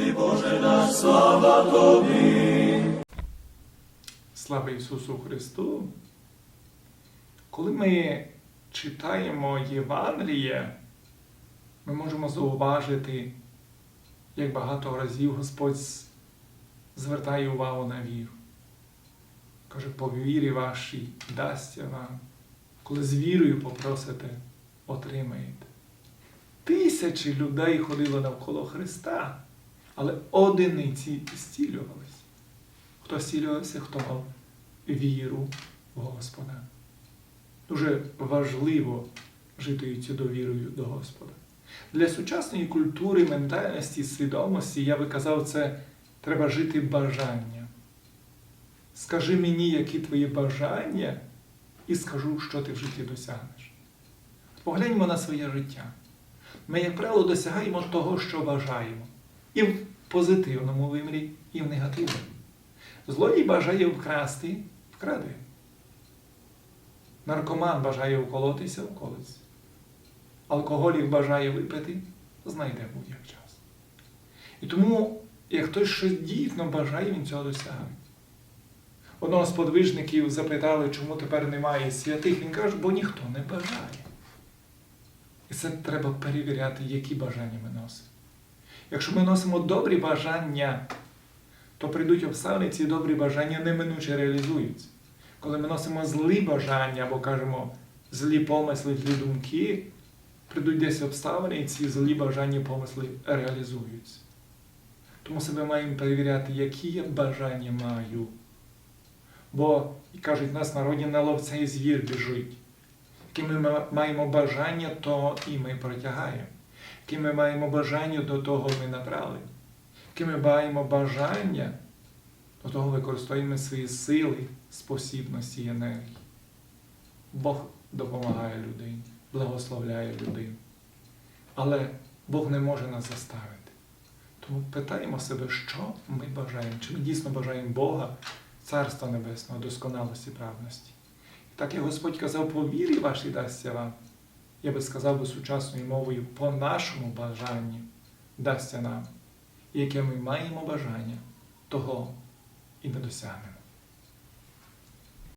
Тобі, Боже наш, слава Тобі. Слава Ісусу Христу! Коли ми читаємо Євангеліє, ми можемо зауважити, як багато разів Господь звертає увагу на віру. Каже, по вірі вашій дасться вам. Коли з вірою попросите, отримаєте. Тисячі людей ходили навколо Христа, але одиниці зцілювалися. Хто зцілювався, хто мав віру в Господа. Дуже важливо жити цю довірою до Господа. Для сучасної культури, ментальності, свідомості, я би казав, це треба жити бажання. Скажи мені, які твої бажання, і скажу, що ти в житті досягнеш. Погляньмо на своє життя. Ми, як правило, досягаємо того, що бажаємо. І позитивному вимірі, і в негативному. Злодій бажає вкрасти, вкраде. Наркоман бажає вколотися, вколиться. Алкоголік бажає випити, знайде будь-як час. І тому, як хтось щось дійсно бажає, він цього досягає. Одного з подвижників запитали, чому тепер немає святих. Він каже, бо ніхто не бажає. І це треба перевіряти, які бажання ми носимо. Якщо ми носимо добрі бажання, то прийдуть обставини, ці добрі бажання неминуче реалізуються. Коли ми носимо злі бажання або кажемо злі помисли, злі думки, прийдуть десь обставини, і ці злі бажання помисли реалізуються. Тому себе маємо перевіряти, які я бажання маю. Бо, кажуть, нас народі на ловця і звір біжить. Які ми маємо бажання, то і ми протягаємо. Які ми маємо бажання, до того ми набрали. Які ми маємо бажання, до того використовуємо свої сили, спосібності і енергії. Бог допомагає людині, благословляє людину. Але Бог не може нас заставити. Тому питаємо себе, що ми бажаємо. Чи ми дійсно бажаємо Бога, Царства Небесного, досконалості правності. Так як Господь казав, по вірі вашій дасться вам. Я би сказав би сучасною мовою, по нашому бажанні дасться нам. І яке ми маємо бажання, того і не досягнемо.